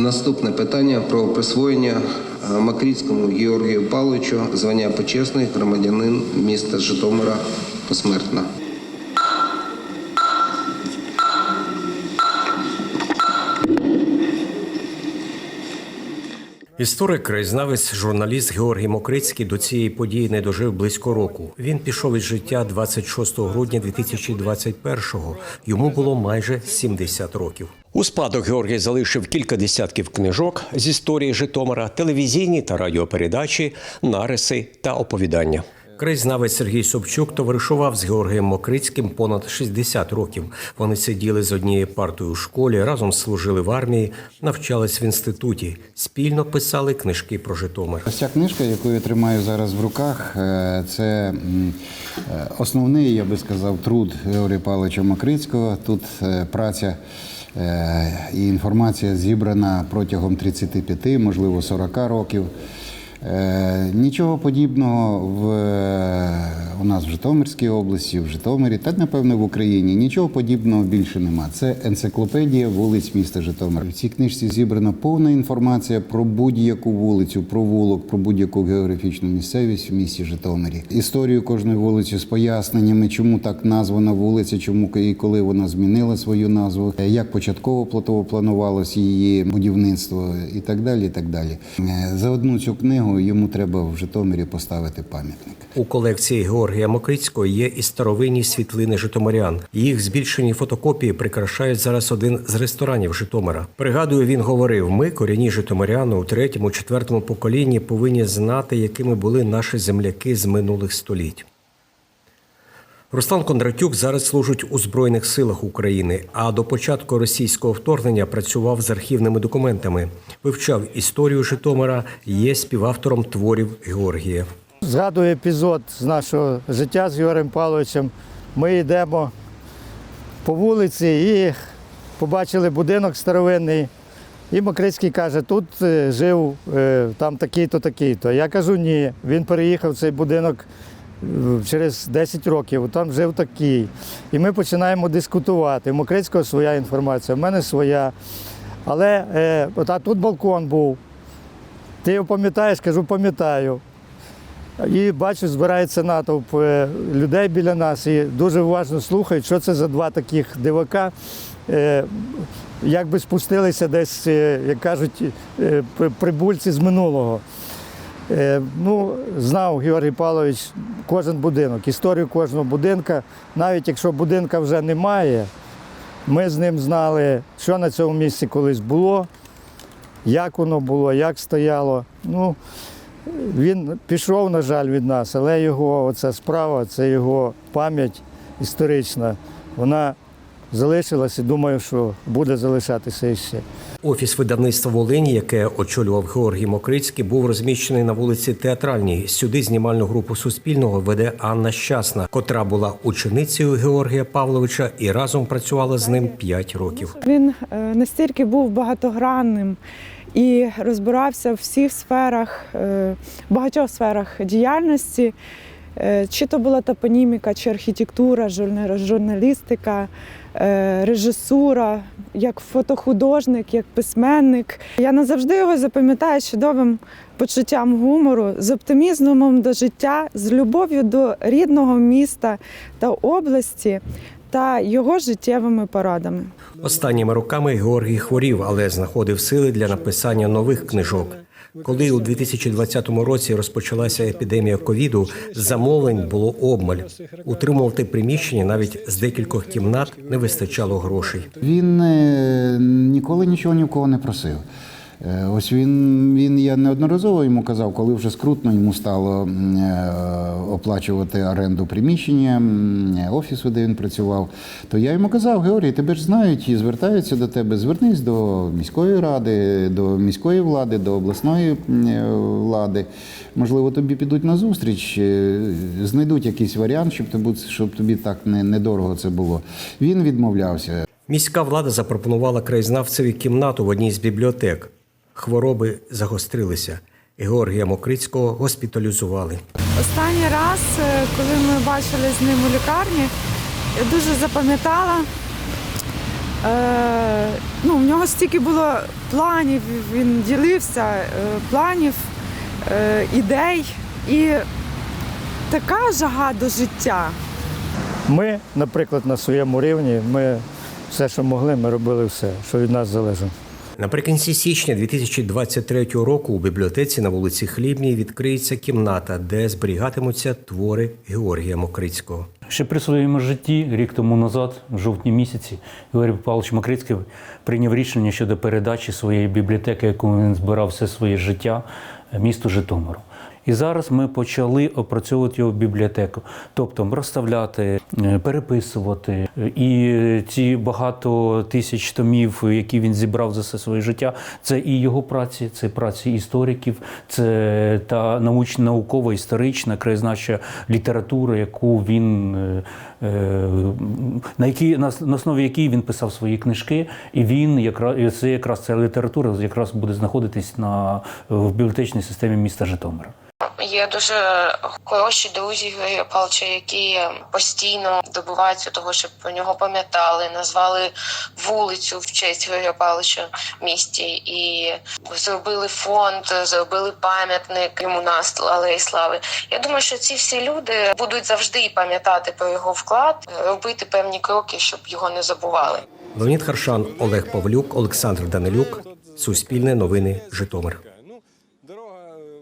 Наступне питання про присвоєння е, Макріцькому Георгію Павловичу звання почесний громадянин міста Житомира посмертно. Історик, краєзнавець, журналіст Георгій Мокрицький до цієї події не дожив близько року. Він пішов із життя 26 грудня 2021-го. Йому було майже 70 років. У спадок Георгій залишив кілька десятків книжок з історії Житомира, телевізійні та радіопередачі, нариси та оповідання. Краєзнавець Сергій Собчук товаришував з Георгієм Мокрицьким понад 60 років. Вони сиділи з однією партою у школі, разом служили в армії, навчались в інституті, спільно писали книжки про Житомир. Ця книжка, яку я тримаю зараз в руках, е, це е, основний, я би сказав, труд Георгія Павловича Макрицького. Тут е, праця і інформація зібрана протягом 35, можливо, 40 років. Е, Нічого подібного в, е, у нас в Житомирській області, в Житомирі, та напевно в Україні. Нічого подібного більше нема. Це енциклопедія вулиць міста Житомир. В цій книжці зібрана повна інформація про будь-яку вулицю, про вулок, про будь-яку географічну місцевість в місті Житомирі. Історію кожної вулиці з поясненнями, чому так названа вулиця, чому і коли вона змінила свою назву, е, як початково платово планувалось її будівництво і так далі. І так далі. За одну цю книгу йому треба в Житомирі поставити пам'ятник. У колекції Георгія Мокрицького є і старовинні світлини житомирян. Їх збільшені фотокопії прикрашають зараз один з ресторанів Житомира. Пригадую, він говорив: ми, корінні житомиряни, у третьому, четвертому поколінні повинні знати, якими були наші земляки з минулих століть. Руслан Кондратюк зараз служить у Збройних силах України, а до початку російського вторгнення працював з архівними документами, вивчав історію Житомира, є співавтором творів Георгія. Згадую епізод з нашого життя з Георгієм Павловичем. Ми йдемо по вулиці і побачили будинок старовинний. І Мокрицький каже, тут е, жив е, там такий-то, такий-то. Я кажу, ні. Він переїхав цей будинок через 10 років, там жив такий. І ми починаємо дискутувати. У Мокрицького своя інформація, в мене своя. Але е, от, а тут балкон був. Ти його пам'ятаєш? Кажу, пам'ятаю. І бачу, збирається натовп е, людей біля нас і дуже уважно слухають, що це за два таких дивака. Е, Якби спустилися десь, е, як кажуть, прибульці з минулого. Е, Ну, знав Георгій Павлович кожен будинок, історію кожного будинка. Навіть якщо будинка вже немає, ми з ним знали, що на цьому місці колись було, як воно було, як стояло. Ну, він пішов, на жаль, від нас, але його оця справа, це його пам'ять історична, вона залишилась і думаю, що буде залишатися іще. Офіс видавництва Волині, яке очолював Георгій Мокрицький, був розміщений на вулиці Театральній. Сюди знімальну групу Суспільного веде Анна Щасна, котра була ученицею Георгія Павловича і разом працювала з ним 5 років. Він е, настільки був багатогранним і розбирався в всіх сферах, е, багатьох сферах діяльності. Е, Чи то була топоніміка, чи архітектура, журна- журналістика, е, режисура, як фотохудожник, як письменник. Я назавжди його запам'ятаю чудовим почуттям гумору, з оптимізмом до життя, з любов'ю до рідного міста та області та його життєвими порадами. Останніми роками Георгій хворів, але знаходив сили для написання нових книжок. Коли у 2020 році розпочалася епідемія ковіду, замовлень було обмаль. Утримувати приміщення навіть з декількох кімнат не вистачало грошей. Він е, ніколи нічого ні в кого не просив. Е, Ось він, він я неодноразово йому казав, коли вже скрутно йому стало е, оплачувати оренду приміщення, офісу, де він працював, то я йому казав, Георгій, тебе ж знають і звертаються до тебе. Звернись до міської ради, до міської влади, до обласної е, влади. Можливо, тобі підуть на зустріч, е, знайдуть якийсь варіант, щоб тобі, щоб тобі так не, недорого це було. Він відмовлявся. Міська влада запропонувала краєзнавцеві кімнату в одній з бібліотек. Хвороби загострилися. Георгія Мокрицького госпіталізували. Останній раз, е, коли ми бачили з ним у лікарні, я дуже запам'ятала Е, ну, в нього стільки було планів, він ділився е, планів, е, ідей і така жага до життя. Ми, наприклад, на своєму рівні, ми все, що могли, ми робили все, що від нас залежало. Наприкінці січня 2023 року у бібліотеці на вулиці Хлібній відкриється кімната, де зберігатимуться твори Георгія Мокрицького. Ще при своєму житті, рік тому назад, в жовтні місяці, Георгій Павлович Мокрицький прийняв рішення щодо передачі своєї бібліотеки, яку він збирав все своє життя, місту Житомиру. І зараз ми почали опрацьовувати його в бібліотеку, тобто розставляти, е, переписувати. І ці багато тисяч томів, які він зібрав за все своє життя, це і його праці, це праці істориків, це та научна, наукова, історична, краєзнавча література, яку він е, е, на якій на, основі якої він писав свої книжки, і він якраз це якраз ця література якраз буде знаходитись на в бібліотечній системі міста Житомира. Є дуже хороші друзі Георгія Павловича, які постійно добиваються того, щоб про нього пам'ятали, назвали вулицю в честь Георгія Павловича в місті і зробили фонд, зробили пам'ятник йому на Алеї Слави. Я думаю, що ці всі люди будуть завжди пам'ятати про його вклад, робити певні кроки, щоб його не забували. Леонід Харшан, Олег Павлюк, Олександр Данилюк. Суспільне новини Житомир.